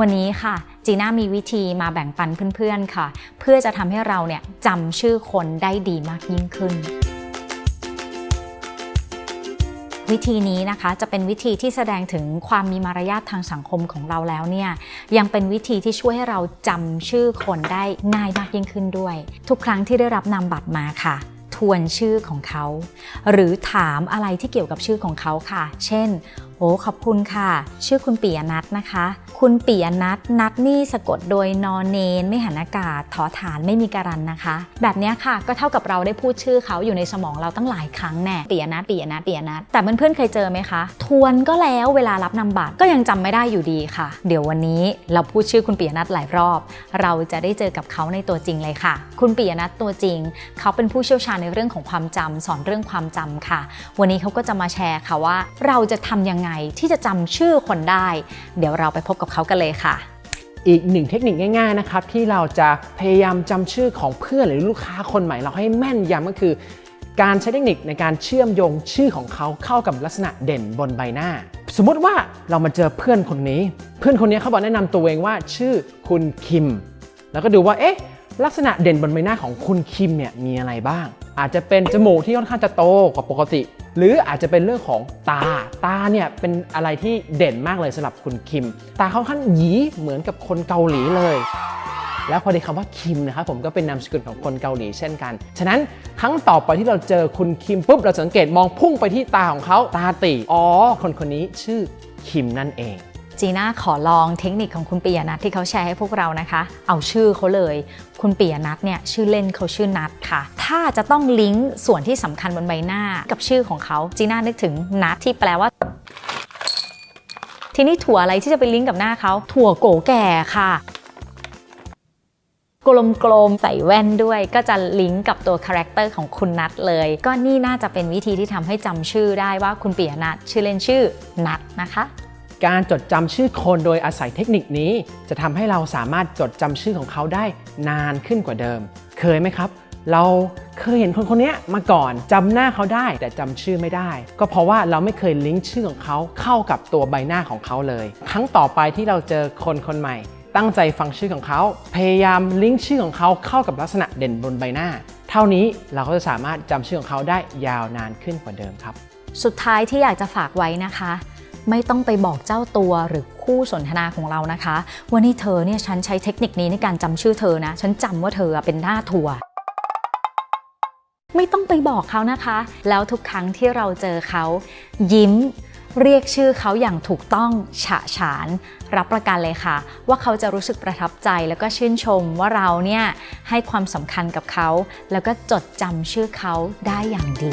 วันนี้ค่ะจีน่ามีวิธีมาแบ่งปันเพื่อนๆค่ะ เพื่อจะทำให้เราเนี่ยจำชื่อคนได้ดีมากยิ่งขึ้น วิธีนี้นะคะจะเป็นวิธีที่แสดงถึงความมีมารยาททางสังคมของเราแล้วเนี่ยยังเป็นวิธีที่ช่วยให้เราจำชื่อคนได้ง่ายมากยิ่งขึ้นด้วย ทุกครั้งที่ได้รับนามบัตรมาค่ะทวนชื่อของเขา หรือถามอะไรที่เกี่ยวกับชื่อของเขาค่ะ เช่นโอ้ขอบคุณค่ะ ชื่อคุณปียนัทนะคะ คุณปียนัทนัทนี่สะกดโดยนอนเนน ไม่หันอากาศถอฐานไม่มีการันนะคะ แบบนี้ค่ะก็เท่ากับเราได้พูดชื่อเขาอยู่ในสมองเราตั้งหลายครั้งแน่ปียนัทปียนัทปียนัทแต่เพื่อนๆเคยเจอไหมคะ ทวนก็แล้วเวลารับนำบัตรก็ยังจำไม่ได้อยู่ดีค่ะ เดี๋ยววันนี้เราพูดชื่อคุณปียนัทหลายรอบ เราจะได้เจอกับเขาในตัวจริงเลยค่ะ คุณปียนัทตัวจริง เขาเป็นผู้เชี่ยวชาญในเรื่องของความจำสอนเรื่องความจำค่ะ วันนี้เขาก็จะมาแชร์ค่ะว่า เราจะทำยังไงที่จะจำชื่อคนได้ เดี๋ยวเราไปพบกับเขากันเลยค่ะ อีกหนึ่งเทคนิคง่ายๆนะครับที่เราจะพยายามจำชื่อของเพื่อนหรือลูกค้าคนใหม่เราให้แม่นยำก็คือ การใช้เทคนิคในการเชื่อมโยงชื่อของเขาเข้ากับลักษณะเด่นบนใบหน้า สมมติว่าเรามาเจอเพื่อนคนนี้ เพื่อนคนนี้เขาบอกแนะนำตัวเองว่าชื่อคุณคิม แล้วก็ดูว่าเอ๊ะลักษณะเด่นบนใบหน้าของคุณคิมเนี่ยมีอะไรบ้าง อาจจะเป็นจมูกที่ค่อนข้างจะโตกว่าปกติ หรืออาจจะเป็นเรื่องของตา ตาเนี่ยเป็นอะไรที่เด่นมากเลยสำหรับคุณคิม ตาเขาขั้นหยีเหมือนกับคนเกาหลีเลยแล้วพอดีคำว่าคิมนะครับผมก็เป็นนามสกุลของคนเกาหลีเช่นกัน ฉะนั้นครั้งต่อไปที่เราเจอคุณคิมปุ๊บเราสังเกตมองพุ่งไปที่ตาของเขาตาตีอ๋อ คนคนนี้ชื่อคิมนั่นเอง จีน่าขอลองเทคนิคของคุณปียนัทที่เขาแชร์ให้พวกเรานะคะ เอาชื่อเขาเลย คุณปียนัทเนี่ยชื่อเล่นเขาชื่อนัทค่ะ ถ้าจะต้องลิงก์ส่วนที่สำคัญบนใบหน้ากับชื่อของเขาจีน่านึกถึงนัทที่แปลว่าทีนี้ถั่วอะไรที่จะไปลิงก์กับหน้าเขา ถั่วโกแก่ค่ะ กลมๆใส่แว่นด้วย ก็จะลิงก์กับตัวคาแรคเตอร์ของคุณนัทเลย ก็นี่น่าจะเป็นวิธีที่ทำให้จำชื่อได้ว่าคุณปียนัทชื่อเล่นชื่อนัทนะคะ การจดจำชื่อคนโดยอาศัยเทคนิคนี้ จะทำให้เราสามารถจดจำชื่อของเขาได้นานขึ้นกว่าเดิม เคยไหมครับ เราเคยเห็นคนคนนี้มาก่อนจำหน้าเขาได้แต่จำชื่อไม่ได้ ก็เพราะว่าเราไม่เคยลิงก์ชื่อของเขาเข้ากับตัวใบหน้าของเขาเลย ครั้งต่อไปที่เราเจอคนคนใหม่ ตั้งใจฟังชื่อของเขา พยายามลิงก์ชื่อของเขาเข้ากับลักษณะเด่นบนใบหน้า เท่านี้เราก็จะสามารถจำชื่อของเขาได้ยาวนานขึ้นกว่าเดิมครับ สุดท้ายที่อยากจะฝากไว้นะคะ ไม่ต้องไปบอกเจ้าตัวหรือคู่สนทนาของเรานะคะว่านี่เธอเนี่ยฉันใช้เทคนิคนี้ในการจำชื่อเธอนะ ฉันจำว่าเธอเป็นหน้าทัวร์ไม่ต้องไปบอกเขานะคะ แล้วทุกครั้งที่เราเจอเขา ยิ้มเรียกชื่อเขาอย่างถูกต้องฉะฉาน รับประกันเลยค่ะ ว่าเขาจะรู้สึกประทับใจแล้วก็ชื่นชมว่าเราเนี่ยให้ความสำคัญกับเขา แล้วก็จดจำชื่อเขาได้อย่างดี